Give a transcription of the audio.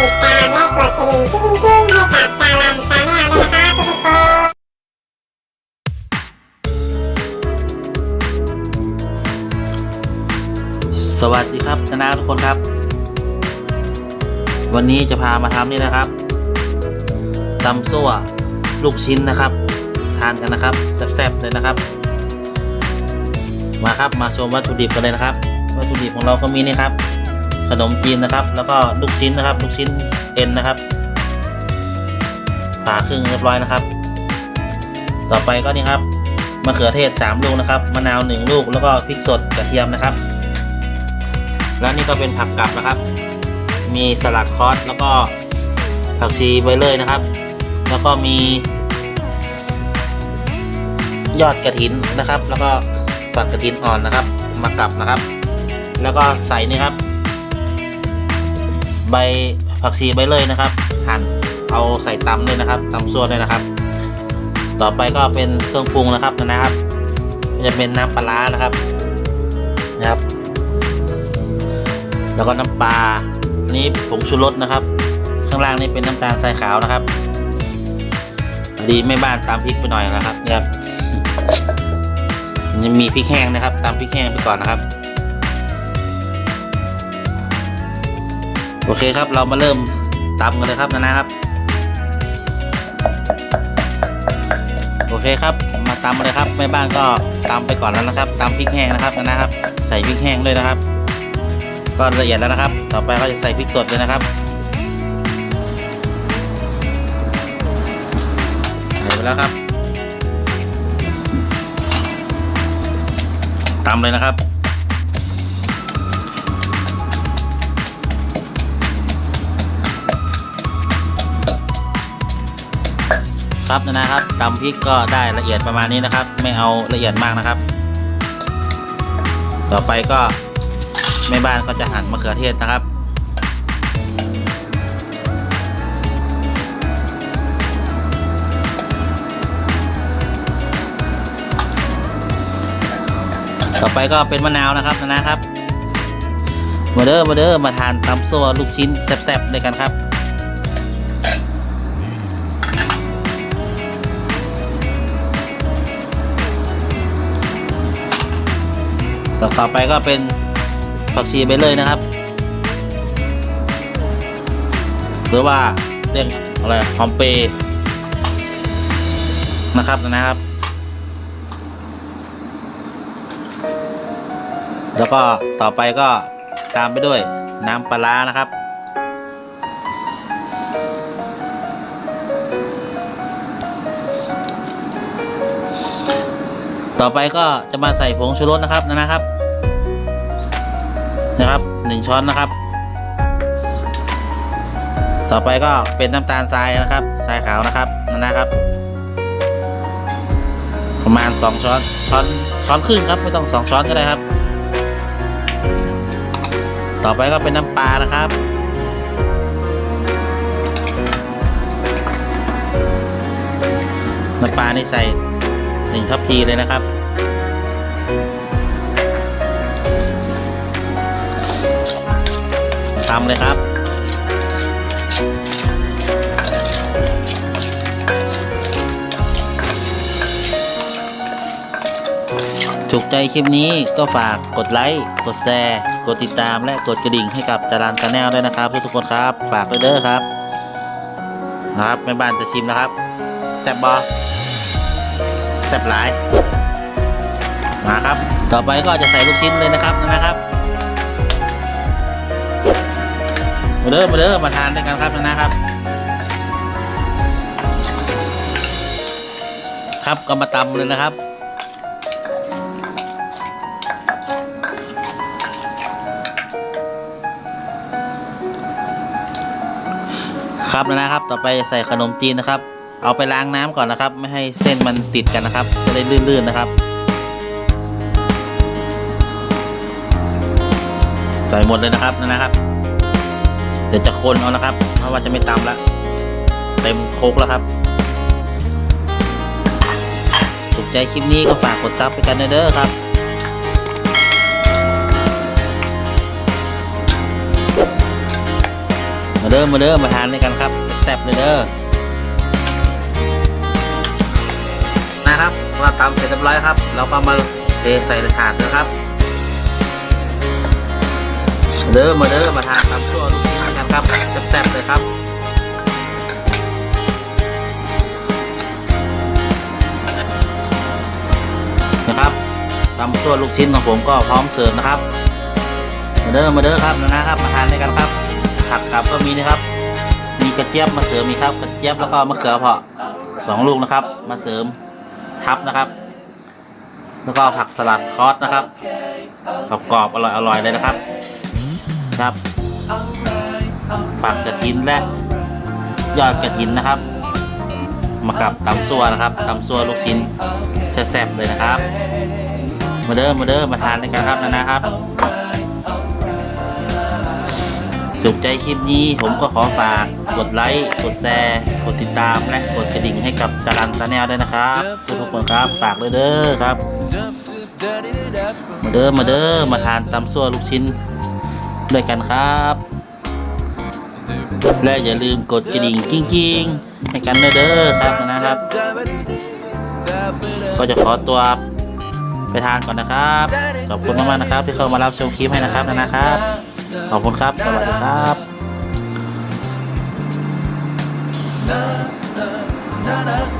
ติดตามและกดกระดิ่งที่ยิ่งๆให้กับดารันชาแนลด้วยนะคะทุกคนสวัสดีครับนานาทุกคนครับ วันนี้จะพามาทำนี่นะครับตำซั่วลูกชิ้นนะครับ ทานกันนะครับแซ่บๆเลยนะครับ มาครับมาชมวัตถุดิบกันเลยนะครับ วัตถุดิบของเราก็มีนี่ครับ ขนมจีนนะครับ แล้วก็ลูกชิ้นนะครับ ลูกชิ้นเอ็นนะครับผ่าครึ่งเรียบร้อยนะครับ ต่อไปก็นี่ครับมะเขือเทศ 3 ลูกนะครับมะนาว 1 ลูกแล้วก็พริกสดกระเทียมนะครับ แล้วนี่ก็เป็นผักกลับนะครับ มีสลัดคอสแล้วก็ผักชีใบเลื่อยนะครับ แล้วก็มียอดกระถินนะครับ แล้วก็ฝักกระถินอ่อนนะครับ มากลับนะครับ แล้วก็ใส่นี่ครับ ใบผักชีใบเลยนะครับหั่นเอาใส่ตำเลยนะครับตำส่วนเลยนะครับ ต่อไปก็เป็นเครื่องปรุงนะครับนะครับจะเป็นน้ำปลาร้านะครับนะครับ แล้วก็น้ำปลาอันนี้ผงชูรสนะครับ ข้างล่างนี่เป็นน้ำตาลทรายขาวนะครับพอดีแม่บ้านตามพริกไปหน่อยนะครับเนี่ยครับยังมีพริกแห้งนะครับตามพริกแห้งไปก่อนนะครับ โอเคครับเรามาเริ่มตำกันเลยครับนะนะครับ โอเคครับมาตำมาเลยครับแม่บ้านก็ตำไปก่อนแล้วนะครับตำพริกแห้งนะครับนะนะครับ ใส่พริกแห้งด้วยนะครับ ก็ละเอียดแล้วนะครับ ต่อไปก็จะใส่พริกสดเลยนะครับใส่ไปแล้วครับตำเลยนะครับ ครับนะนะครับตำพริกก็ได้ละเอียดประมาณนี้นะครับ ไม่เอาละเอียดมากนะครับ ต่อไปก็แม่บ้านก็จะหั่นมะเขือเทศนะครับต่อไปก็เป็นมะนาวนะครับนะนะครับ มาเด้อมาเด้อมาทานตำซั่วลูกชิ้นแซ่บๆด้วยกันครับ ต่อต่อไปก็เป็นผักชีไปเลยนะครับ หรือว่าเรียกอะไรหอมเปรย์นะครับนะครับ แล้วก็ต่อไปก็ตามไปด้วยน้ำปลาร้านะครับ ต่อไปก็จะมาใส่ผงชูรสนะครับนะครับ นะครับหนึ่งช้อนนะครับ ต่อไปก็เป็นน้ำตาลทรายนะครับทรายขาวนะครับนะครับ ประมาณสองช้อนช้อนช้อนครึ่งครับไม่ต้องสองช้อนก็ได้ครับ ต่อไปก็เป็นน้ำปลานะครับน้ำปลานี่ใส่ หนึ่งทัพพีเลยนะครับ ทำเลยครับ ถูกใจคลิปนี้ก็ฝากกดไลค์ กดแชร์ กดติดตามและกดกระดิ่งให้กับจารานชาแนลด้วยนะครับ ทุกๆคนครับ ฝากด้วยเด้อครับ นะครับแม่บ้านจะชิมนะครับ แซ่บบอ แซ่บหลาย มาครับ ต่อไปก็จะใส่ลูกชิ้นเลยนะครับนะครับ มาเด้อมาเด้อมาทานด้วยกันครับนะครับ ครับก็มาตำเลยนะครับครับนะครับ ต่อไปใส่ขนมจีนนะครับ เอาไปล้างน้ำก่อนนะครับ ไม่ให้เส้นมันติดกันนะครับ จะได้ลื่นๆนะครับ ใส่หมดเลยนะครับนะครับ เดี๋ยวจะคนเอานะครับ เพราะว่าจะไม่ตำละเต็มโคกแล้วครับถูกใจคลิปนี้ก็ฝากกดซับไปกันเด้อครับมามาเด้อมาเด้อมาทานด้วยกันครับแซ่บๆเลยเด้อ นะครับว่าตำเสร็จเรียบร้อยครับ เราก็มาเทใส่ถาดนะครับมาเด้อมาเด้อมาทานตำซั่วลูกชิ้นด้กันครับแซ่บๆเลยครับนะครับตำซั่วลูกชิ้นของผมก็พร้อมเสิร์ฟนะครับ มาเด้อมาเด้อครับนะครับ มาทานด้วยกันครับผักกับก็มีนะครับมีกระเจี๊ยบมาเสริมอีกครับ กระเจี๊ยบแล้วก็มะเขือเผาะสองลูกนะครับ มาเสริม ทับนะครับ แล้วก็ผักสลัดคอสนะครับกรอบๆอร่อยอร่อยเลยนะครับครับผักกระถินและยอดกระถินนะครับ มากับตำซัวนะครับตำซัวลูกชิ้นแซ่บๆเลยนะครับ มาเด้อมาเด้อมาทานด้วยกันครับนะนะครับถูกใจคลิปนี้ผมก็ขอฝากกดไลค์ กดแชร์ กดติดตามและกดกระดิ่งให้กับ จารันซาแนลด้วยนะครับ ทุกๆคนครับฝากเลยเด้อครับ มาเด้อมาเด้อมาทานตำซั่วลูกชิ้นด้วยกันครับ และอย่าลืมกดกระดิ่งกิ้งๆให้กันด้วยเด้อครับนะครับ ก็จะขอตัวไปทานก่อนนะครับ ขอบคุณมากๆนะครับ ที่เข้ามารับชมคลิปให้นะครับนะครับ ขอบคุณครับ สวัสดีครับ na na